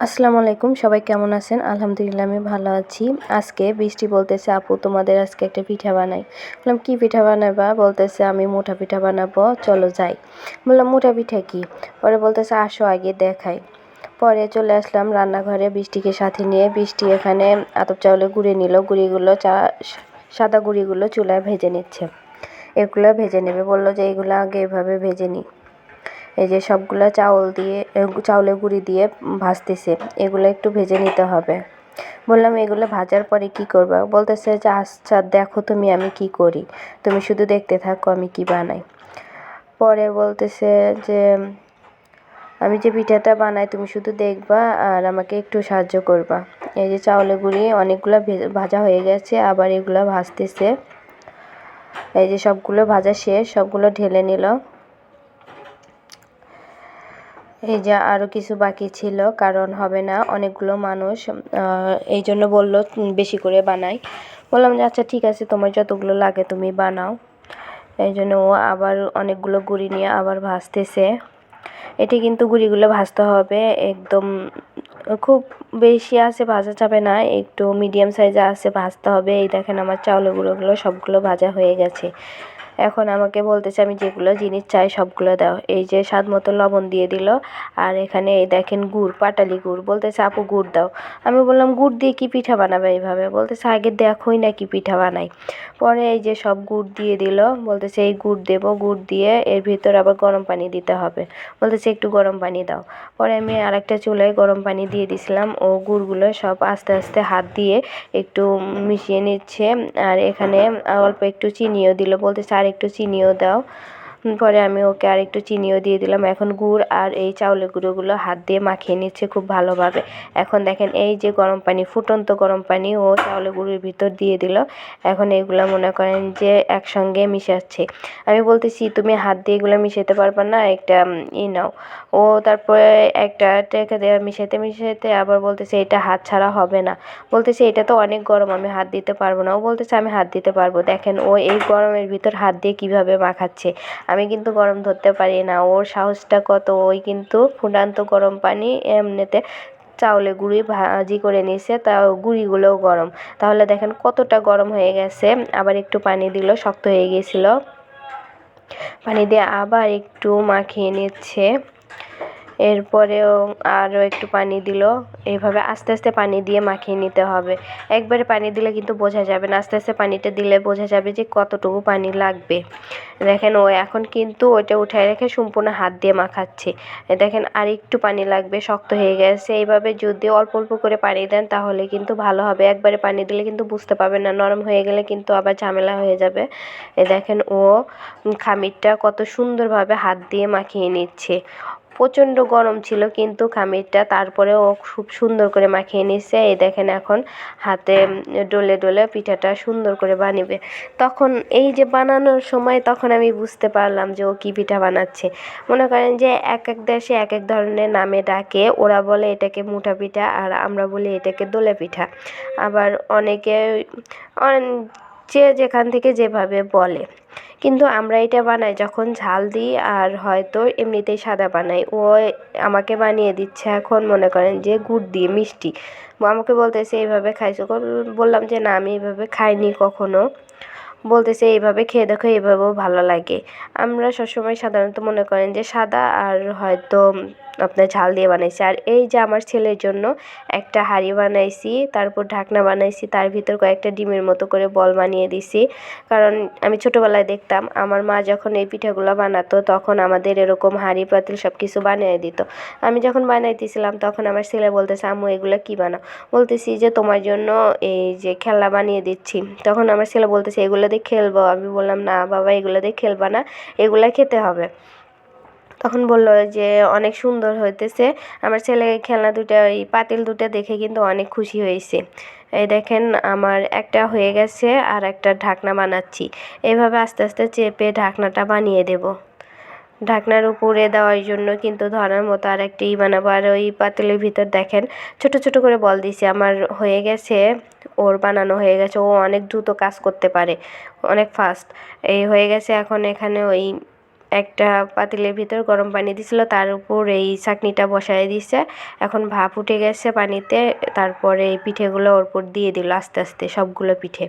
আসসালামু আলাইকুম, সবাই কেমন আছেন? আলহামদুলিল্লাহ, আমি ভালো আছি। আজকে বৃষ্টি বলতেছে, আপু, তোমাদের আজকে একটা পিঠা বানাই। বললাম, কী পিঠা বানাবা? বলতেছে, আমি মুঠা পিঠা বানাবো, চলো যাই। বললাম, মুঠা পিঠা কি? পরে বলতেছে, আসো আগে দেখাই। পরে চলে আসলাম রান্নাঘরে বৃষ্টিকে সাথে নিয়ে। বৃষ্টি এখানে আতপ চাউলে গুঁড়ে নিল, গুঁড়িগুলো চা, সাদা গুঁড়িগুলো চুলায় ভেজে নিচ্ছে। এগুলো ভেজে নেবে। বলল যে, এগুলো আগে এভাবে ভেজে নিই। এই যে সবগুলো চাউল দিয়ে চাউলের গুঁড়ি দিয়ে ভাজতেছে। এগুলো একটু ভেজে নিতে হবে। বললাম, এগুলো ভাজার পরে কি করবা? বলতেছে যে আচ্ছা দেখো তুমি, আমি কি করি? তুমি শুধু দেখতে থাকো, আমি কি বানাই? পরে বলতেছে যে, আমি যে পিঠাটা বানাই, তুমি শুধু দেখবা আর আমাকে একটু সাহায্য করবা। এই যে চাউলের গুঁড়ি, অনেকগুলো ভাজা হয়ে গেছে, আবার এগুলো ভাজতেছে। এই যে সবগুলো ভাজা শেষ, সবগুলো ঢেলে নিল। এই যে আরও কিছু বাকি ছিল, কারণ হবে না, অনেকগুলো মানুষ এই জন্য বলল বেশি করে বানাই। বললাম যে আচ্ছা ঠিক আছে, তোমার যতগুলো লাগে তুমি বানাও। এই জন্য ও আবার অনেকগুলো গুঁড়ি নিয়ে আবার ভাজতেছে। এটি কিন্তু গুঁড়িগুলো ভাজতে হবে, একদম, খুব বেশি আছে, ভাজা যাবে না, একটু মিডিয়াম সাইজে আছে, ভাজতে হবে। এই দেখেন আমার চাউলের গুঁড়োগুলো সবগুলো ভাজা হয়ে গেছে। এখন আমাকে বলতেছে, আমি যেগুলো জিনিস চাই সবগুলো দাও। এই যে স্বাদ মতো লবণ দিয়ে দিল। আর এখানে এই দেখেন গুড়, পাটালি গুড়। বলতেছে, আপু, গুড় দাও। আমি বললাম, গুড় দিয়ে কি পিঠা বানাবে এইভাবে? বলতেছে, আগে দেখোই না কি পিঠা বানাই। পরে এই যে সব গুড় দিয়ে দিল। বলতেছে, এই গুড় দেব। গুড় দিয়ে এর ভিতর আবার গরম পানি দিতে হবে। বলতেছে, একটু গরম পানি দাও। পরে আমি আরেকটা চুলায় গরম পানি দিয়ে দিছিলাম। ও গুড়গুলো সব আস্তে আস্তে হাত দিয়ে একটু মিশিয়ে নিচ্ছে। আর এখানে অল্প একটু চিনিও দিল। বলতেছে, আর একটু চিনিও দাও। পরে আমি ওকে আর একটু চিনিও দিয়ে দিলাম। এখন গুড় আর এই চাউলের গুঁড়োগুলো হাত দিয়ে মাখিয়ে নিচ্ছে খুব ভালোভাবে। এখন দেখেন এই যে গরম পানি, ফুটন্ত গরম পানি ও চাউলের গুঁড়োর ভিতর দিয়ে দিল। এখন এগুলো মনে করেন যে একসঙ্গে মিশাচ্ছে। আমি বলতেছি, তুমি হাত দিয়ে এগুলো মিশাতে পারবে না, একটা ই নাও। ও তারপরে একটা টেকে দেওয়া মিশাতে মিশাতে আবার বলতেছে, এটা হাত ছাড়া হবে না। বলতেছে, এটা তো অনেক গরম, আমি হাত দিতে পারব না। ও বলতেছে, আমি হাত দিতে পারব। দেখেন ও এই গরমের ভিতর হাত দিয়ে কীভাবে মাখাচ্ছে। আমি কিন্তু গরম ধরতে পারি না। ওর সাহসটা কত? ওই কিন্তু ফুটান্ত গরম পানি এমনিতে চাউলে গুঁড়ি ভাজি করে নিছে তা গুঁড়িগুলোও গরম। তাহলে দেখেন কতটা গরম হয়ে গেছে। আবার একটু পানি দিল, শক্ত হয়ে গিয়েছিল পানি দিয়ে আবার একটু মাখিয়ে নিচ্ছে। এরপরেও আরও একটু পানি দিল। এইভাবে আস্তে আস্তে পানি দিয়ে মাখিয়ে নিতে হবে। একবারে পানি দিলে কিন্তু বোঝা যাবে না। আস্তে আস্তে পানিটা দিলে বোঝা যাবে যে কতটুকু পানি লাগবে। দেখেন ও এখন কিন্তু ওইটা উঠায় রেখে সম্পূর্ণ হাত দিয়ে মাখাচ্ছে। দেখেন আর একটু পানি লাগবে, শক্ত হয়ে গেছে। এইভাবে যদি অল্প অল্প করে পানি দেন তাহলে কিন্তু ভালো হবে। একবারে পানি দিলে কিন্তু বুঝতে পারবেন না, নরম হয়ে গেলে কিন্তু আবার ঝামেলা হয়ে যাবে। এ দেখেন ও খামিরটা কত সুন্দরভাবে হাত দিয়ে মাখিয়ে নিচ্ছে। প্রচণ্ড গরম ছিল, কিন্তু খামিরটা তারপরেও খুব সুন্দর করে মাখিয়ে নিচ্ছে এই দেখেন এখন হাতে ডলে ডলে পিঠাটা সুন্দর করে বানিবে। তখন এই যে বানানোর সময় তখন আমি বুঝতে পারলাম যে ও কী পিঠা বানাচ্ছে। মনে করেন যে এক এক দেশে এক এক ধরনের নামে ডাকে। ওরা বলে এটাকে মুঠা পিঠা আর আমরা বলি এটাকে দোলে পিঠা। আবার অনেকে যে যেখান থেকে যেভাবে বলে। কিন্তু আমরা এটা বানাই যখন ঝাল দিই আর হয়তো এমনিতেই সাদা বানাই। ও আমাকে বানিয়ে দিচ্ছে এখন মনে করেন যে গুড় দিয়ে মিষ্টি। আমাকে বলতেছে, এইভাবে খাইছো? বললাম যে, না, আমি এইভাবে খাইনি কখনো। বলতেছে, এইভাবে খেয়ে দেখো, এইভাবেও ভালো লাগে। আমরা সবসময় সাধারণত মনে করেন যে সাদা আর হয়তো আপনার ঝাল দিয়ে বানাইছি। আর এই যে আমার ছেলের জন্য একটা হাঁড়ি বানাইছি, তারপর ঢাকনা বানাইছি, তার ভিতর কয়েকটা ডিমের মতো করে বল বানিয়ে দিছি। কারণ আমি ছোটোবেলায় দেখতাম, আমার মা যখন এই পিঠাগুলো বানাতো, তখন আমাদের এরকম হাঁড়ি, পাতিল সব কিছু বানিয়ে দিত। আমি যখন বানাইতেছিলাম, তখন আমার ছেলে বলতেছে, আম্মু, এগুলো কী বানাও? বলতেছি যে, তোমার জন্য এই যে খেলনা বানিয়ে দিচ্ছি। তখন আমার ছেলে বলতেছে, এগুলো দিয়ে খেলব। আমি বললাম, না বাবা, এগুলো দিয়ে খেলবা না, এগুলো খেতে হবে। তখন বলল যে, অনেক সুন্দর হইতেছে। আমার ছেলে খেলনা দুটা ওই পাতিল দুটা দেখে কিন্তু অনেক খুশি হয়েছে। এই দেখেন, আমার একটা হয়ে গেছে আর একটা ঢাকনা বানাচ্ছি। এভাবে আস্তে আস্তে চেপে ঢাকনাটা বানিয়ে দেব। ঢাকনার উপরে দেওয়ার জন্য কিন্তু ধরার মতো আর একটি বানাবো। আর ওই পাতিলের ভিতর দেখেন, ছোট ছোট করে বল দিছি। আমার হয়ে গেছে, ওর বানানো হয়ে গেছে। ও অনেক দ্রুত কাজ করতে পারে, অনেক ফাস্ট এই হয়ে গেছে এখন এখানে ওই একটা পাতিলের ভিতর গরম পানি দিছিল, তার উপর এই চাকনিটা বসায় দিছে। এখন ভাপ উঠে গেছে পানিতে, তারপরে এই পিঠেগুলো ওর উপর দিয়ে দিল আস্তে আস্তে সবগুলো পিঠে।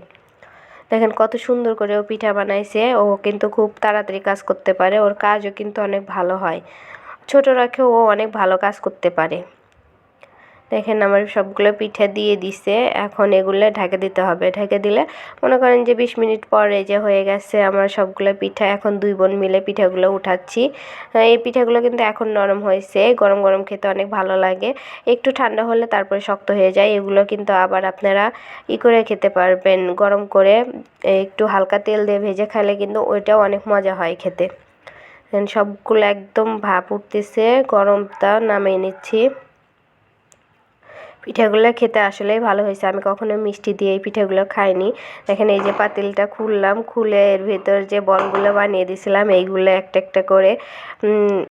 দেখেন কত সুন্দর করে ও পিঠা বানাইছে। ও কিন্তু খুব তাড়াতাড়ি কাজ করতে পারে। ওর কাজও কিন্তু অনেক ভালো হয়। ছোট রাখেও ও অনেক ভালো কাজ করতে পারে। দেখেন আমার সবগুলো পিঠা দিয়ে দিছে। এখন এগুলো ঢেকে দিতে হবে। ঢেকে দিলে মনে করেন যে বিশ মিনিট পরে যে হয়ে গেছে আমার সবগুলো পিঠা, এখন দুই বোন মিলে পিঠাগুলো উঠাচ্ছি। এই পিঠাগুলো কিন্তু এখন নরম হয়েছে, গরম গরম খেতে অনেক ভালো লাগে। একটু ঠান্ডা হলে তারপরে শক্ত হয়ে যায়। এগুলো কিন্তু আবার আপনারা ই করে খেতে পারবেন, গরম করে। একটু হালকা তেল দিয়ে ভেজে খাইলে কিন্তু ওইটাও অনেক মজা হয় খেতে। সবগুলো একদম ভাপ উঠতেছে, গরমটা নামিয়ে নিচ্ছি। পিঠাগুলো খেতে আসলেই ভালো হয়েছে। আমি কখনো মিষ্টি দিয়ে এই পিঠাগুলো খাইনি। দেখেন এই যে পাতিলটা খুললাম, খুলে এর ভেতর যে বলগুলো বানিয়ে দিয়েছিলাম এইগুলো একটা একটা করে